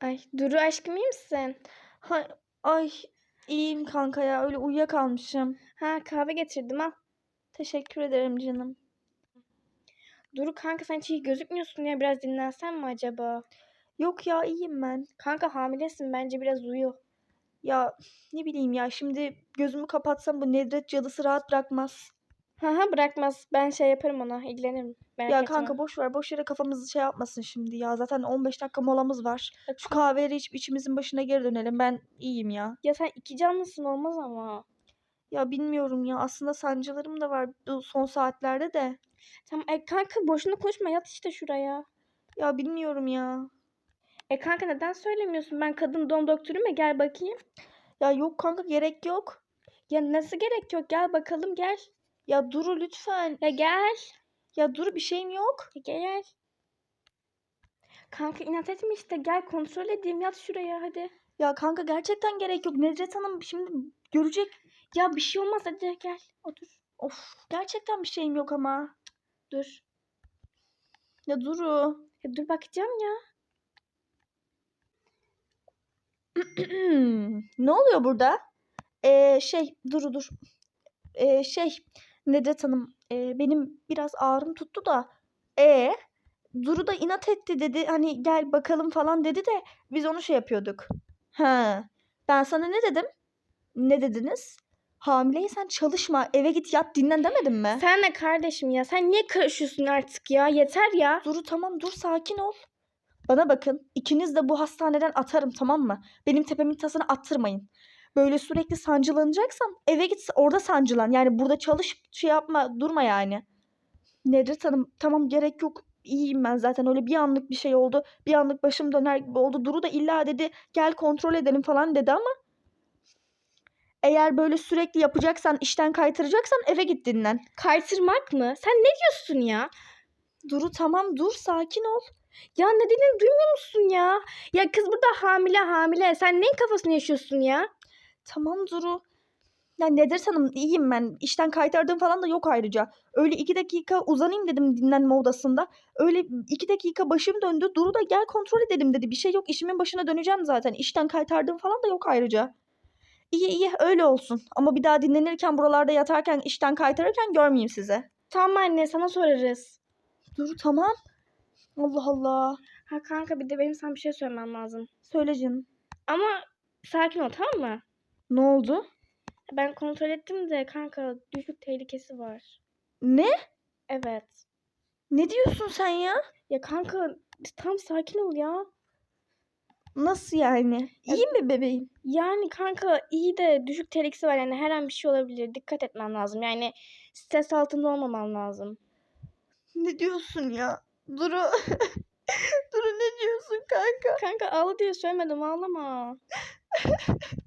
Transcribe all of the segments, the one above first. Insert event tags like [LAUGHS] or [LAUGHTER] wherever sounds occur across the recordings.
Ay Duru aşkım iyi misin? Ha, ay iyiyim kanka ya öyle uyuyakalmışım. Ha kahve getirdim al. Teşekkür ederim canım. Duru kanka sen hiç iyi gözükmüyorsun ya biraz dinlensen mi acaba? Yok ya iyiyim ben. Kanka hamilesin bence biraz uyu. Ya ne bileyim ya şimdi gözümü kapatsam bu Nedret cadısı rahat bırakmaz. Ha ha bırakmaz ben şey yaparım ona ilgilenirim. Merak ya etme. kanka boş ver boş yere kafamızı şey yapmasın şimdi ya. Zaten 15 dakika molamız var. Şu kahveleri içip içimizin başına geri dönelim. Ben iyiyim ya. Ya sen iki canlısın olmaz ama. Ya bilmiyorum ya aslında sancılarım da var bu son saatlerde de. Tamam e, kanka boşuna konuşma yat işte şuraya. Ya bilmiyorum ya. E kanka neden söylemiyorsun? Ben kadın doğum doktoruyum ya gel bakayım. Ya yok kanka gerek yok. Ya nasıl gerek yok gel bakalım gel. Ya Duru lütfen. Ya gel. Ya Duru bir şeyim yok. Ya gel. Kanka inat etme işte gel kontrol edeyim yat şuraya hadi. Ya kanka gerçekten gerek yok. Nedret Hanım şimdi görecek. Ya bir şey olmaz hadi gel otur. Of gerçekten bir şeyim yok ama. Dur. Ya Duru. Ya dur bakacağım ya. [CLEARS THROAT] ne oluyor burada? Ee, şey Duru dur. Ee, şey Nedret Hanım ee, benim biraz ağrım tuttu da. E Duru da inat etti dedi. Hani gel bakalım falan dedi de biz onu şey yapıyorduk. Ha. Ben sana ne dedim? Ne dediniz? Hamileysen çalışma, eve git yat dinlen demedim mi? Sen ne kardeşim ya? Sen niye karışıyorsun artık ya? Yeter ya. Duru tamam dur sakin ol. Bana bakın ikiniz de bu hastaneden atarım tamam mı? Benim tepemin tasını attırmayın. Böyle sürekli sancılanacaksan eve git orada sancılan. Yani burada çalış şey yapma durma yani. Nedret Hanım tamam gerek yok. İyiyim ben zaten öyle bir anlık bir şey oldu. Bir anlık başım döner gibi oldu. Duru da illa dedi gel kontrol edelim falan dedi ama eğer böyle sürekli yapacaksan işten kaytıracaksan eve git dinlen. Kaytırmak mı? Sen ne diyorsun ya? Duru tamam dur sakin ol. Ya ne dediğini duymuyor musun ya? Ya kız burada hamile hamile. Sen neyin kafasını yaşıyorsun ya? Tamam Duru. Ya Nedret Hanım iyiyim ben. İşten kaytardığım falan da yok ayrıca. Öyle iki dakika uzanayım dedim dinlenme odasında. Öyle iki dakika başım döndü. Duru da gel kontrol edelim dedi. Bir şey yok işimin başına döneceğim zaten. İşten kaytardığım falan da yok ayrıca. İyi iyi öyle olsun. Ama bir daha dinlenirken buralarda yatarken işten kaytarırken görmeyeyim sizi. Tamam anne sana sorarız. Duru tamam. Allah Allah. Ha kanka bir de benim sana bir şey söylemem lazım. Söyle canım. Ama sakin ol tamam mı? Ne oldu? Ben kontrol ettim de kanka düşük tehlikesi var. Ne? Evet. Ne diyorsun sen ya? Ya kanka tam sakin ol ya. Nasıl yani? İyi mi bebeğim? Yani kanka iyi de düşük tehlikesi var yani her an bir şey olabilir. Dikkat etmen lazım. Yani stres altında olmaman lazım. Ne diyorsun ya? Duru. [LAUGHS] Duru ne diyorsun kanka? Kanka ağla diye söylemedim ağlama. [LAUGHS]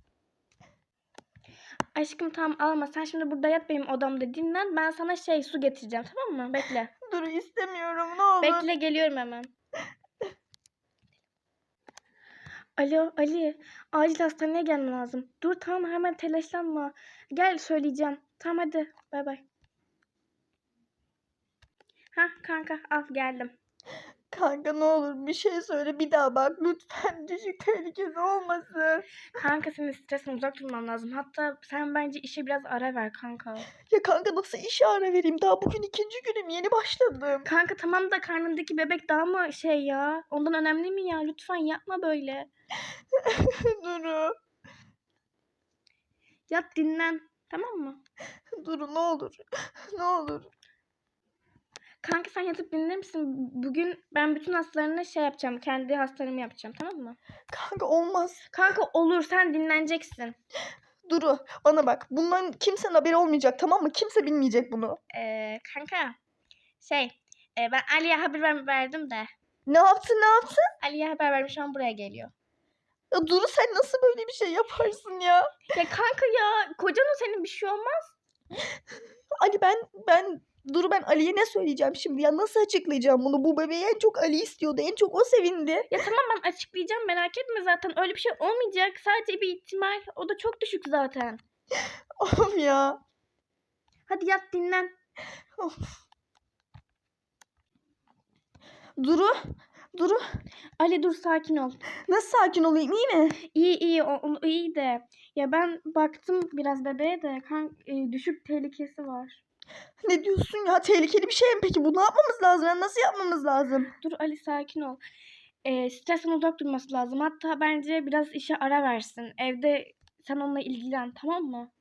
Aşkım tamam ağlama. Sen şimdi burada yat benim odamda dinlen. Ben sana şey su getireceğim tamam mı? Bekle. [LAUGHS] Duru istemiyorum ne olur. Bekle geliyorum hemen. [LAUGHS] Alo Ali. Acil hastaneye gelmen lazım. Dur tamam hemen telaşlanma. Gel söyleyeceğim. Tamam hadi. Bay bay. Ha kanka al geldim. Kanka ne olur bir şey söyle bir daha bak lütfen [LAUGHS] düşük tehlikesi olmasın. Kanka senin stresten uzak durman lazım. Hatta sen bence işe biraz ara ver kanka. Ya kanka nasıl işe ara vereyim daha bugün ikinci günüm yeni başladım. Kanka tamam da karnındaki bebek daha mı şey ya? Ondan önemli mi ya? Lütfen yapma böyle. [LAUGHS] Duru. Yat dinlen. Tamam mı? Duru ne olur. [LAUGHS] Ne olur. Kanka sen yatıp dinler misin? Bugün ben bütün hastalarına şey yapacağım. Kendi hastalarımı yapacağım. Tamam mı? Kanka olmaz. Kanka olur sen dinleneceksin. Duru bana bak bundan kimsenin haberi olmayacak tamam mı? Kimse bilmeyecek bunu. Ee, kanka şey e, ben Ali'ye haber ver- verdim de. Ne yaptın ne yaptın? Ali'ye haber vermiş an buraya geliyor. Ya Duru sen nasıl böyle bir şey yaparsın ya? Ya kanka ya kocan o senin bir şey olmaz. Ali ben ben Duru ben Ali'ye ne söyleyeceğim şimdi ya nasıl açıklayacağım bunu? Bu bebeği en çok Ali istiyordu. En çok o sevindi. Ya tamam ben açıklayacağım merak etme zaten. Öyle bir şey olmayacak. Sadece bir ihtimal. O da çok düşük zaten. [LAUGHS] Of ya. Hadi yat dinlen. Duru Duru Ali dur sakin ol. nasıl sakin olayım iyi mi? İyi iyi o, o- iyi de. Ya ben baktım biraz bebeğe de kan e, düşük tehlikesi var. Ne diyorsun ya tehlikeli bir şey mi peki bu ne yapmamız lazım yani nasıl yapmamız lazım? Dur Ali sakin ol. E, stresten uzak durması lazım. Hatta bence biraz işe ara versin. Evde sen onunla ilgilen tamam mı?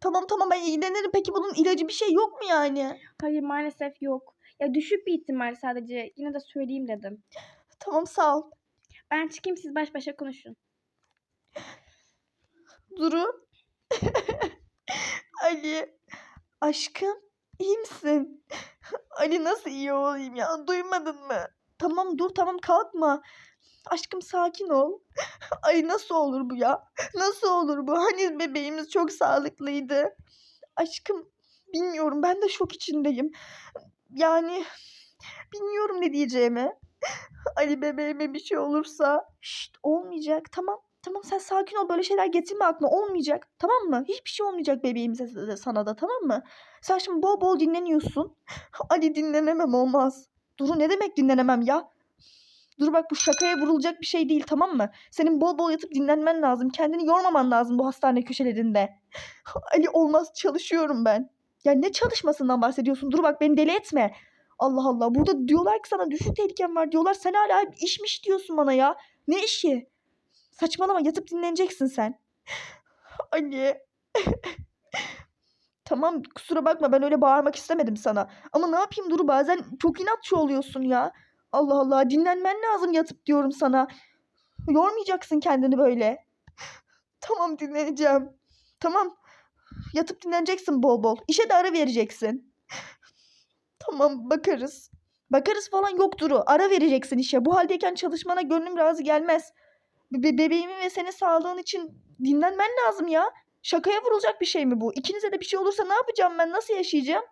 Tamam tamam ben ilgilenirim peki bunun ilacı bir şey yok mu yani? Hayır maalesef yok. Ya düşük bir ihtimal sadece. Yine de söyleyeyim dedim. Tamam sağ ol. Ben çıkayım siz baş başa konuşun. Duru. [LAUGHS] Ali. Aşkım iyi misin? [LAUGHS] Ali nasıl iyi olayım ya duymadın mı? Tamam dur tamam kalkma. Aşkım sakin ol. [LAUGHS] Ay nasıl olur bu ya? Nasıl olur bu? Hani bebeğimiz çok sağlıklıydı. Aşkım bilmiyorum ben de şok içindeyim. Yani bilmiyorum ne diyeceğimi. [LAUGHS] Ali bebeğime bir şey olursa şşt olmayacak tamam Tamam sen sakin ol böyle şeyler getirme aklına olmayacak tamam mı? Hiçbir şey olmayacak bebeğimize de- sana da tamam mı? Sen şimdi bol bol dinleniyorsun. [LAUGHS] Ali dinlenemem olmaz. Duru ne demek dinlenemem ya? Dur bak bu şakaya vurulacak bir şey değil tamam mı? Senin bol bol yatıp dinlenmen lazım. Kendini yormaman lazım bu hastane köşelerinde. [LAUGHS] Ali olmaz çalışıyorum ben. Ya ne çalışmasından bahsediyorsun? Dur bak beni deli etme. Allah Allah. Burada diyorlar ki sana düşük tehliken var diyorlar. Sen hala işmiş diyorsun bana ya. Ne işi? Saçmalama yatıp dinleneceksin sen. [LAUGHS] Ali. [LAUGHS] tamam kusura bakma ben öyle bağırmak istemedim sana. Ama ne yapayım Duru bazen çok inatçı oluyorsun ya. Allah Allah dinlenmen lazım yatıp diyorum sana. Yormayacaksın kendini böyle. [LAUGHS] Tamam dinleneceğim. Tamam. Yatıp dinleneceksin bol bol. İşe de ara vereceksin. Tamam bakarız. Bakarız falan yok Duru. Ara vereceksin işe. Bu haldeyken çalışmana gönlüm razı gelmez. Be- bebeğimin ve senin sağlığın için dinlenmen lazım ya. Şakaya vurulacak bir şey mi bu? İkinize de bir şey olursa ne yapacağım ben? Nasıl yaşayacağım?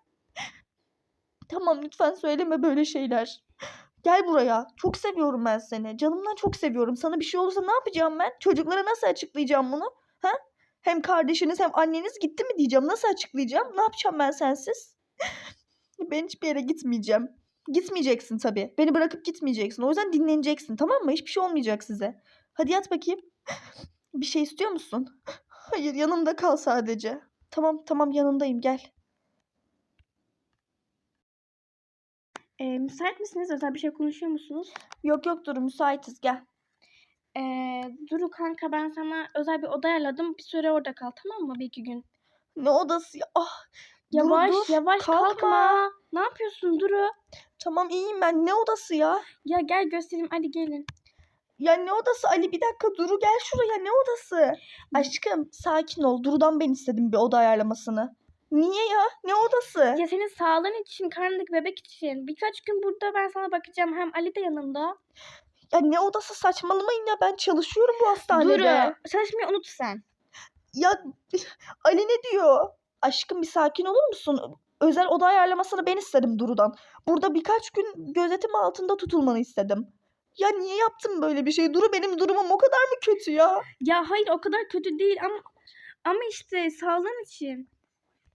Tamam lütfen söyleme böyle şeyler. Gel buraya. Çok seviyorum ben seni. Canımdan çok seviyorum. Sana bir şey olursa ne yapacağım ben? Çocuklara nasıl açıklayacağım bunu? Ha? Hem kardeşiniz hem anneniz gitti mi diyeceğim. Nasıl açıklayacağım? Ne yapacağım ben sensiz? Ben hiçbir yere gitmeyeceğim. Gitmeyeceksin tabii. Beni bırakıp gitmeyeceksin. O yüzden dinleneceksin tamam mı? Hiçbir şey olmayacak size. Hadi yat bakayım. Bir şey istiyor musun? Hayır yanımda kal sadece. Tamam tamam yanındayım gel. E, müsait misiniz? Özel bir şey konuşuyor musunuz? Yok yok dur müsaitiz gel. E, Duru kanka ben sana özel bir oda ayarladım. Bir süre orada kal tamam mı? Bir iki gün. Ne odası ya? Ah Yavaş dur, yavaş kalkma. kalkma. Ne yapıyorsun Duru? tamam iyiyim ben. Ne odası ya? Ya gel göstereyim hadi gelin. Ya ne odası Ali bir dakika Duru gel şuraya ne odası? Aşkım sakin ol. Duru'dan ben istedim bir oda ayarlamasını. Niye ya? Ne odası? Ya senin sağlığın için, karnındaki bebek için. Birkaç gün burada ben sana bakacağım. Hem Ali de yanında. Ya ne odası saçmalamayın ya ben çalışıyorum bu hastanede. Duru çalışmayı unut sen. Ya [LAUGHS] Ali ne diyor? Aşkım bir sakin olur musun? Özel oda ayarlamasını ben istedim Duru'dan. Burada birkaç gün gözetim altında tutulmanı istedim. Ya niye yaptın böyle bir şey? Duru benim durumum o kadar mı kötü ya? Ya hayır o kadar kötü değil ama ama işte sağlığın için.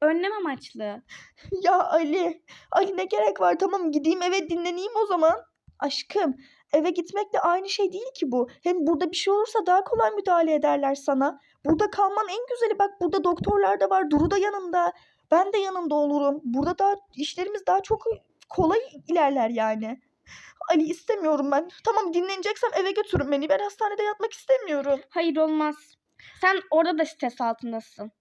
Önlem amaçlı. [LAUGHS] Ya Ali, Ali ne gerek var? Tamam gideyim eve dinleneyim o zaman. Aşkım, eve gitmekle aynı şey değil ki bu. Hem burada bir şey olursa daha kolay müdahale ederler sana. Burada kalman en güzeli. Bak burada doktorlar da var. Duru da yanında. Ben de yanında olurum. Burada daha işlerimiz daha çok kolay ilerler yani. Ali istemiyorum ben. Tamam dinleneceksem eve götürün beni. Ben hastanede yatmak istemiyorum. Hayır olmaz. Sen orada da stres altındasın.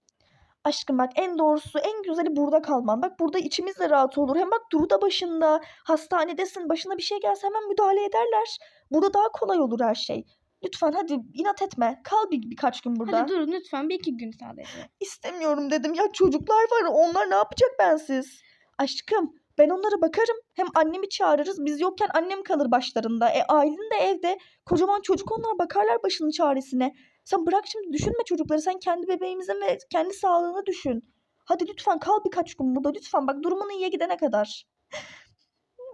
Aşkım bak en doğrusu en güzeli burada kalman. Bak burada içimiz de rahat olur. Hem bak Duru da başında. Hastanedesin. Başına bir şey gelse hemen müdahale ederler. Burada daha kolay olur her şey. Lütfen hadi inat etme. Kal bir, birkaç gün burada. Hadi durun lütfen bir iki gün sadece. İstemiyorum dedim. Ya çocuklar var. Onlar ne yapacak bensiz? Aşkım ben onlara bakarım. Hem annemi çağırırız. Biz yokken annem kalır başlarında. E ailen de evde. Kocaman çocuk onlar bakarlar başının çaresine. Sen bırak şimdi düşünme çocukları. Sen kendi bebeğimizin ve kendi sağlığını düşün. Hadi lütfen kal birkaç gün burada. Lütfen bak durumun iyiye gidene kadar.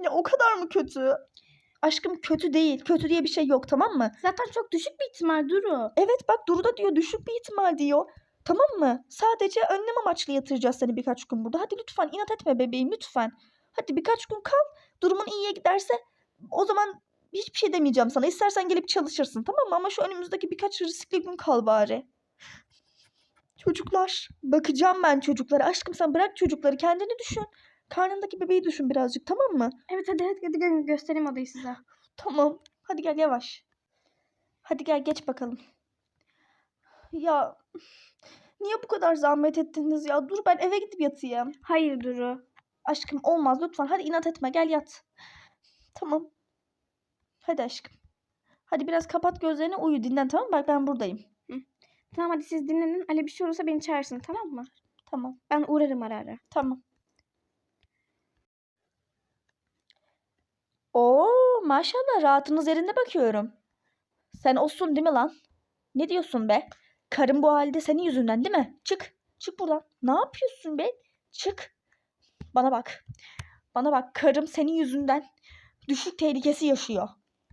Ya o kadar mı kötü? Aşkım kötü değil. Kötü diye bir şey yok tamam mı? Zaten çok düşük bir ihtimal Duru. Evet bak Duru da diyor düşük bir ihtimal diyor. Tamam mı? Sadece önlem amaçlı yatıracağız seni birkaç gün burada. Hadi lütfen inat etme bebeğim lütfen. Hadi birkaç gün kal. Durumun iyiye giderse o zaman hiçbir şey demeyeceğim sana. İstersen gelip çalışırsın tamam mı? Ama şu önümüzdeki birkaç riskli gün kal bari. Çocuklar. Bakacağım ben çocuklara. Aşkım sen bırak çocukları. Kendini düşün. Karnındaki bebeği düşün birazcık tamam mı? Evet hadi hadi, hadi gelin göstereyim odayı size. Tamam. Hadi gel yavaş. Hadi gel geç bakalım. Ya niye bu kadar zahmet ettiniz ya? Dur ben eve gidip yatayım. Hayır Duru. Aşkım olmaz lütfen. Hadi inat etme gel yat. Tamam. Hadi aşkım. Hadi biraz kapat gözlerini uyu dinlen tamam mı? Bak ben buradayım. Tamam hadi siz dinlenin. Ali bir şey olursa beni çağırsın tamam mı? Tamam. Ben uğrarım ara ara. Tamam. Oo maşallah rahatınız yerinde bakıyorum. Sen olsun değil mi lan? Ne diyorsun be? Karın bu halde senin yüzünden değil mi? Çık. Çık buradan. Ne yapıyorsun be? Çık. Bana bak. Bana bak. Karım senin yüzünden düşük tehlikesi yaşıyor.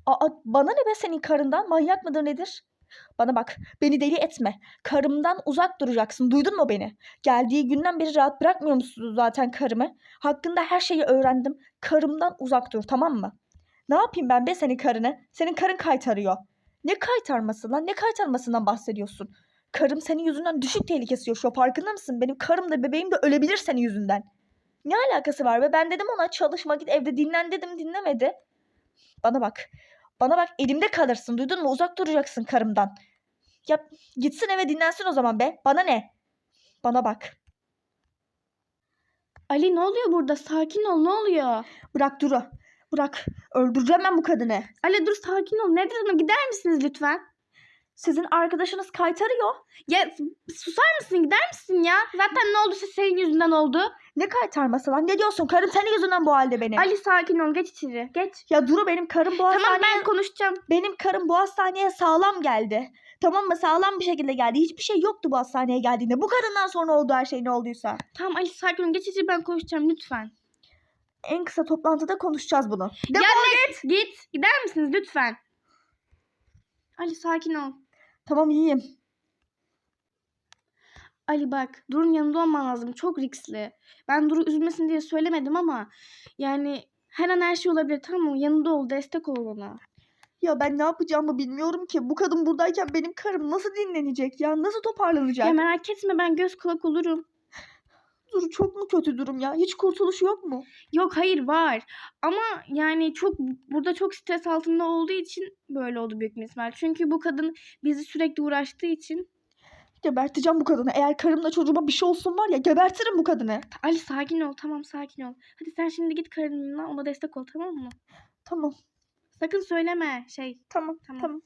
Aa, bana ne be senin karından? Manyak mıdır nedir? Bana bak. Beni deli etme. Karımdan uzak duracaksın. Duydun mu beni? Geldiği günden beri rahat bırakmıyor musunuz zaten karımı? Hakkında her şeyi öğrendim. Karımdan uzak dur tamam mı? Ne yapayım ben be senin karını? Senin karın kaytarıyor. Ne kaytarması lan? Ne kaytarmasından bahsediyorsun? Karım senin yüzünden düşük tehlikesi yaşıyor. Farkında mısın? Benim karım da bebeğim de ölebilir senin yüzünden. Ne alakası var be? Ben dedim ona çalışma git evde dinlen dedim dinlemedi. Bana bak. Bana bak elimde kalırsın. Duydun mu? Uzak duracaksın karımdan. Ya gitsin eve dinlensin o zaman be. Bana ne? Bana bak. Ali ne oluyor burada? Sakin ol ne oluyor? Bırak Duru. Bırak. Öldüreceğim ben bu kadını. Ali dur sakin ol. Nedir hanım gider misiniz lütfen? Sizin arkadaşınız kaytarıyor. Ya susar mısın gider misin ya? Zaten ne olduysa senin yüzünden oldu. Ne kaytarması lan? Ne diyorsun? Karım senin yüzünden bu halde benim. Ali sakin ol geç içeri geç. Ya Duru benim karım bu Tamam hastaneye... ben konuşacağım. Benim karım bu hastaneye sağlam geldi. Tamam mı? Sağlam bir şekilde geldi. Hiçbir şey yoktu bu hastaneye geldiğinde. Bu kadından sonra oldu her şey ne olduysa. Tamam Ali sakin ol geç içeri ben konuşacağım lütfen. En kısa toplantıda konuşacağız bunu. Defol ya git. Git gider misiniz lütfen? Ali sakin ol. Tamam iyiyim. Ali bak Duru'nun yanında olman lazım. Çok riskli. Ben Duru üzülmesin diye söylemedim ama yani her an her şey olabilir tamam mı? Yanında ol, destek ol ona. Ya ben ne yapacağımı bilmiyorum ki. Bu kadın buradayken benim karım nasıl dinlenecek ya? Nasıl toparlanacak? Ya merak etme ben göz kulak olurum. Duru çok mu kötü durum ya? Hiç kurtuluş yok mu? Yok hayır var. Ama yani çok burada çok stres altında olduğu için böyle oldu büyük bir ihtimal. Çünkü bu kadın bizi sürekli uğraştığı için. Geberteceğim bu kadını. Eğer karımla çocuğuma bir şey olsun var ya gebertirim bu kadını. Ali sakin ol tamam sakin ol. Hadi sen şimdi git karınına ona destek ol tamam mı? Tamam. Sakın söyleme şey. Tamam. Tamam. Tamam.